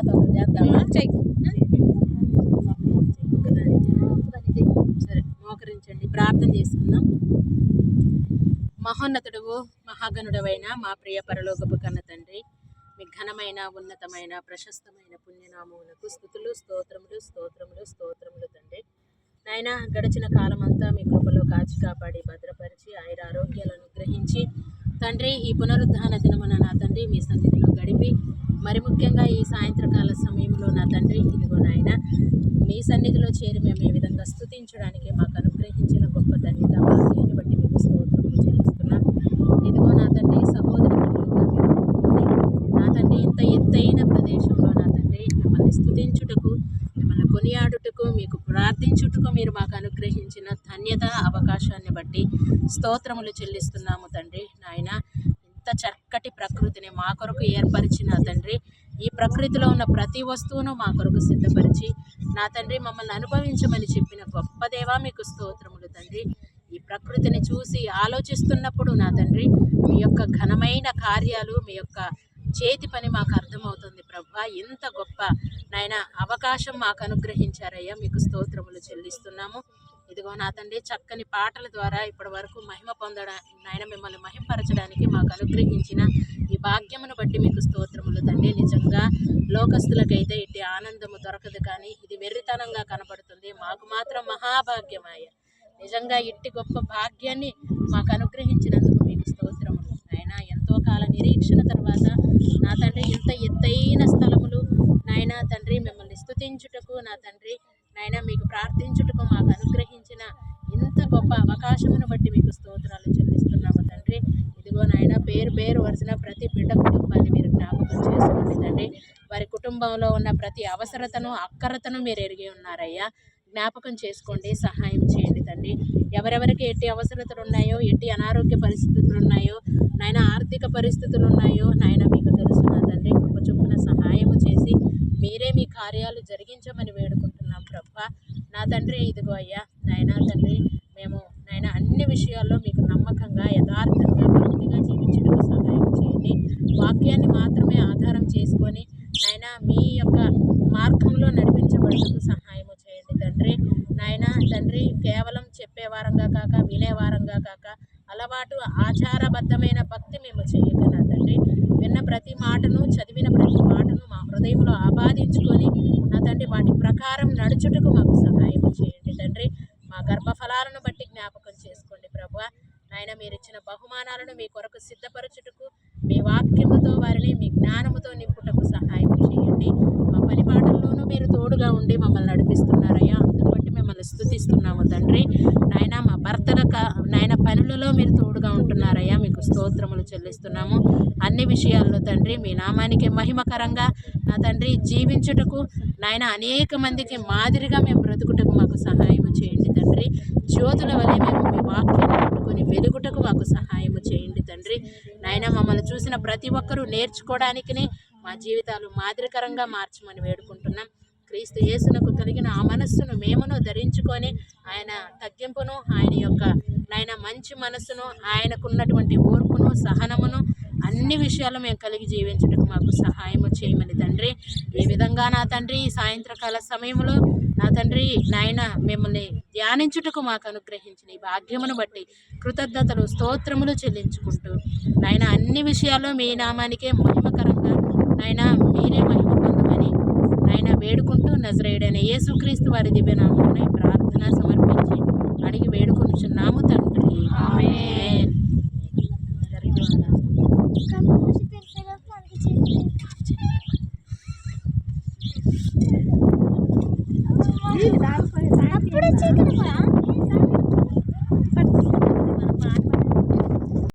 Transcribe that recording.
తర్వాత చేద్దామా? చెయ్యి. సరే మోకరించండి. ప్రార్థన చేసుకుందాం. మహోన్నతుడు మహాగణుడవైన మా ప్రియ పరలోకపు కన్న తండ్రి మీ ఘనమైన ఉన్నతమైన ప్రశస్తమైన పుణ్యనామములకు స్థుతులు స్తోత్రములు స్తోత్రములు స్తోత్రములు తండ్రి. నాయన గడిచిన కాలమంతా మీ కృపలో కాచి కాపాడి భద్రపరిచి ఆయన ఆరోగ్యాలను గ్రహించి తండ్రి ఈ పునరుద్ధాన దినమున నా తండ్రి మీ సన్నిధిలో గడిపి మరి ముఖ్యంగా ఈ సాయంత్రకాల సమయంలో నా తండ్రి ఇదిగో నాయన మీ సన్నిధిలో చేరి మేము ఈ విధంగా స్తుతించడానికి మాకు అనుగ్రహించిన గొప్ప ధన్యత భాగ్యాన్ని బట్టి మీకు స్తోత్రములు చెల్లిస్తున్నాం. ఇదిగో నా తండ్రి సహోదరి నా తండ్రి ఇంత ఎత్తైన ప్రదేశంలో నా తండ్రి మిమ్మల్ని స్థుతించుటకు మిమ్మల్ని కొనియాడుటకు మీకు ప్రార్థించుటకు మీరు మాకు అనుగ్రహించిన ధన్యత అవకాశాన్ని బట్టి స్తోత్రములు చెల్లిస్తున్నాము తండ్రి నాయన. ఇంత చక్కటి ప్రకృతిని మా కొరకు ఏర్పరిచిన తండ్రి. ఈ ప్రకృతిలో ఉన్న ప్రతి వస్తువును మా కొరకు సిద్ధపరిచి నా తండ్రి మమ్మల్ని అనుభవించమని చెప్పిన గొప్ప దేవా మీకు స్తోత్రములు తండ్రి. ఈ ప్రకృతిని చూసి ఆలోచిస్తున్నప్పుడు నా తండ్రి మీ యొక్క ఘనమైన కార్యాలు మీ యొక్క చేతి పని మాకు అర్థమవుతుంది ప్రభా. ఇంత గొప్ప నాయన అవకాశం మాకు అనుగ్రహించారయ్యా. మీకు స్తోత్రములు చెల్లిస్తున్నాము. ఇదిగో నా తండ్రి చక్కని పాటల ద్వారా ఇప్పటి వరకు మహిమ పొందడా నాయన మిమ్మల్ని మహింపరచడానికి మాకు అనుగ్రహించిన ఈ భాగ్యమును బట్టి మీకు స్తోత్రములు తండ్రి. నిజంగా లోకస్తులకైతే ఇట్టి ఆనందము దొరకదు కానీ ఇది వెర్రితనంగా కనబడుతుంది. మాకు మాత్రం మహాభాగ్యమాయ నిజంగా ఇట్టి గొప్ప భాగ్యాన్ని మాకు అనుగ్రహించినందుకు మీకు స్తోత్రములు. నాయన ఎంతో కాల నిరీక్షణ తర్వాత నా తండ్రి ఇంత ఎత్తైన స్థలములు నాయన తండ్రి మిమ్మల్ని స్తుతించుటకు నా తండ్రి నాయన మీకు ప్రార్థించుటకు మాకు అనుగ్రహించిన ఇంత గొప్ప అవకాశమును బట్టి మీకు స్తోత్రాలు చెల్లిస్తున్నాము తండ్రి. ఇదిగో నాయన పేరు పేరు వరుసన ప్రతి బిడ్డ కుటుంబాన్ని మీరు జ్ఞాపకం చేసుకోండి తండ్రి. వారి కుటుంబంలో ఉన్న ప్రతి అవసరతను అక్కరతను మీరు ఎరిగి ఉన్నారయ్యా. జ్ఞాపకం చేసుకోండి సహాయం చేయండి తండ్రి. ఎవరెవరికి ఎట్టి అవసరతలు ఉన్నాయో ఎట్టి అనారోగ్య పరిస్థితులు ఉన్నాయో నాయన ఆర్థిక పరిస్థితులు ఉన్నాయో నాయన మీకు తెలుసు నా తండ్రి. కృప చొప్పున సహాయం చేసి మీరే మీ కార్యాలు జరిగించమని వేడుకుంటున్నాం ప్రభా నా తండ్రి ఇదిగో అయ్యా నాయన తండ్రి మేము నాయన అన్ని విషయాల్లో మీకు నమ్మకంగా యథార్థంగా భక్తిగా జీవించడానికి సహాయం చేయండి. వాక్యాన్ని మాత్రమే ఆధారం చేసుకొని నాయన మీ యొక్క మార్గంలో నడిపించబడటకు సహాయం చేయండి తండ్రి. నాయన తండ్రి కేవలం చెప్పేవారంగా కాక వినేవారంగా కాక అలవాటు ఆచారబద్ధమైన భక్తి మేము చేయక నా తండ్రి. విన్న ప్రతి మాటను చదివిన ప్రతి మాటను మా హృదయంలో ఆపాదించుకొని నా తండ్రి వాటి ప్రకారం నడుచు మాకు సహాయం చేయండి తండ్రి మా గర్భఫలాలను బట్టి జ్ఞాపకం చేసుకోండి ప్రభు నాయన మీరు ఇచ్చిన బహుమానాలను మీ కొరకు సిద్ధపరచుటకు మీ వాక్యముతో వారిని మీ జ్ఞానముతో నింపుటకు సహాయం చేయండి. మా పని పాటల్లోనూ మీరు తోడుగా ఉండి మమ్మల్ని నడిపిస్తున్నారయ్యా. అందుబట్టి మిమ్మల్ని స్థుతిస్తున్నాము తండ్రి. నాయన మా భర్తల నాయన పనులలో మీరు తోడుగా ఉంటున్నారయ్యా. మీకు స్తోత్రములు చెల్లిస్తున్నాము. అన్ని విషయాల్లో తండ్రి మీ నామానికి మహిమకరంగా నా తండ్రి జీవించుటకు నాయన అనేక మందికి మాదిరిగా మేము బ్రతుకుటకు మాకు సహాయం చేయండి తండ్రి. జ్యోతుల వలె మేము వెలుగుటకు మాకు సహాయము చేయండి తండ్రి. నాయన మమ్మల్ని చూసిన ప్రతి ఒక్కరూ నేర్చుకోవడానికినే మా జీవితాలు మాదిరికరంగా మార్చమని వేడుకుంటున్నాం. క్రీస్తు యేసునకు కలిగిన ఆ మనస్సును మేమును ధరించుకొని ఆయన తగ్గింపును ఆయన యొక్క నాయన మంచి మనస్సును ఆయనకున్నటువంటి ఓర్పును సహనమును అన్ని విషయాలు మేము కలిగి జీవించుటకు మాకు సహాయము చేయమని తండ్రి. ఈ విధంగా నా తండ్రి ఈ సాయంత్రకాల సమయంలో నా తండ్రి నాయన మిమ్మల్ని ధ్యానించుటకు మాకు అనుగ్రహించిన ఈ భాగ్యమును బట్టి కృతజ్ఞతలు స్తోత్రములు చెల్లించుకుంటూ. నాయన అన్ని విషయాల్లో మీ నామానికే మహిమకరంగా. నాయన మీరే మహిమ పొందమని నాయన వేడుకుంటూ నజరేయుడైన యేసుక్రీస్తు వారి దివ్యనామమున ప్రార్థన సమర్